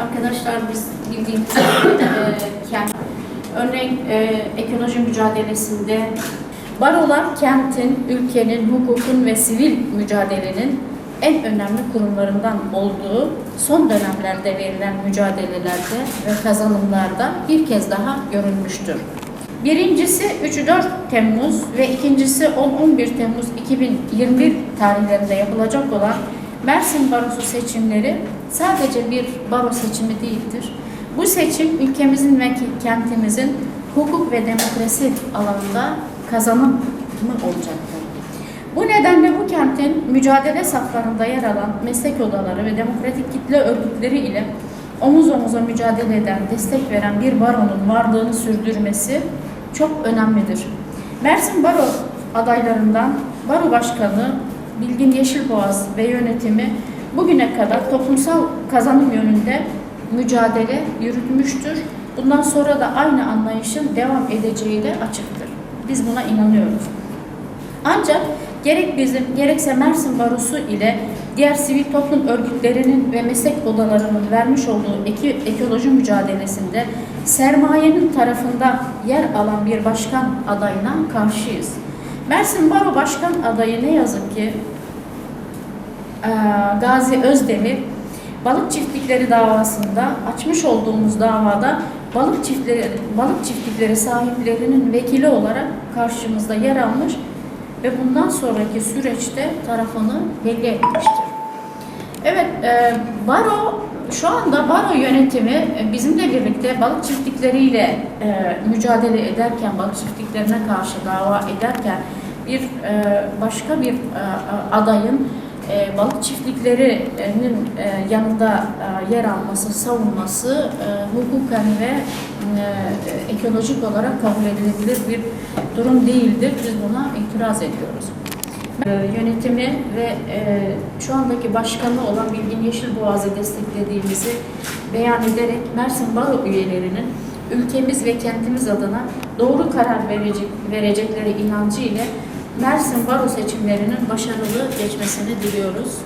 Arkadaşlar biz bildiğimiz e, kent, örneğin e, ekoloji mücadelesinde barolar kentin, ülkenin, hukukun ve sivil mücadelenin en önemli kurumlarından olduğu son dönemlerde verilen mücadelelerde ve kazanımlarda bir kez daha görülmüştür. Birincisi 3-4 Temmuz ve ikincisi 10-11 Temmuz 2021 tarihlerinde yapılacak olan Mersin Barosu seçimleri sadece bir baro seçimi değildir. Bu seçim ülkemizin ve kentimizin hukuk ve demokrasi alanında kazanım olacaktır. Bu nedenle bu kentin mücadele saflarında yer alan meslek odaları ve demokratik kitle örgütleri ile omuz omuza mücadele eden, destek veren bir baronun varlığını sürdürmesi çok önemlidir. Mersin Baro adaylarından Baro Başkanı Bilgin Yeşilboğaz ve yönetimi bugüne kadar toplumsal kazanım yönünde mücadele yürütmüştür. Bundan sonra da aynı anlayışın devam edeceği de açıktır. Biz buna inanıyoruz. Ancak gerek bizim gerekse Mersin Barosu ile diğer sivil toplum örgütlerinin ve meslek odalarının vermiş olduğu ekoloji mücadelesinde sermayenin tarafında yer alan bir başkan adayına karşıyız. Mersin Baro Başkan adayı ne yazık ki Gazi Özdemir balık çiftlikleri davasında açmış olduğumuz davada balık çiftleri balık çiftlikleri sahiplerinin vekili olarak karşımızda yer almış ve bundan sonraki süreçte tarafını belli etmiştir. Evet, e, baro şu anda baro yönetimi e, bizimle birlikte balık çiftlikleriyle e, mücadele ederken, balık çiftliklerine karşı dava ederken bir e, başka bir e, adayın e, balık çiftliklerinin e, yanında e, yer alması, savunması e, hukuken ve e, ekolojik olarak kabul edilebilir bir durum değildir. Biz buna itiraz ediyoruz. E, Yönetimi ve e, şu andaki başkanı olan Bilgin Yeşilboğaz'ı desteklediğimizi beyan ederek Mersin Baro üyelerinin ülkemiz ve kentimiz adına doğru karar verecek, verecekleri inancı ile Mersin Baro seçimlerinin başarılı geçmesini diliyoruz.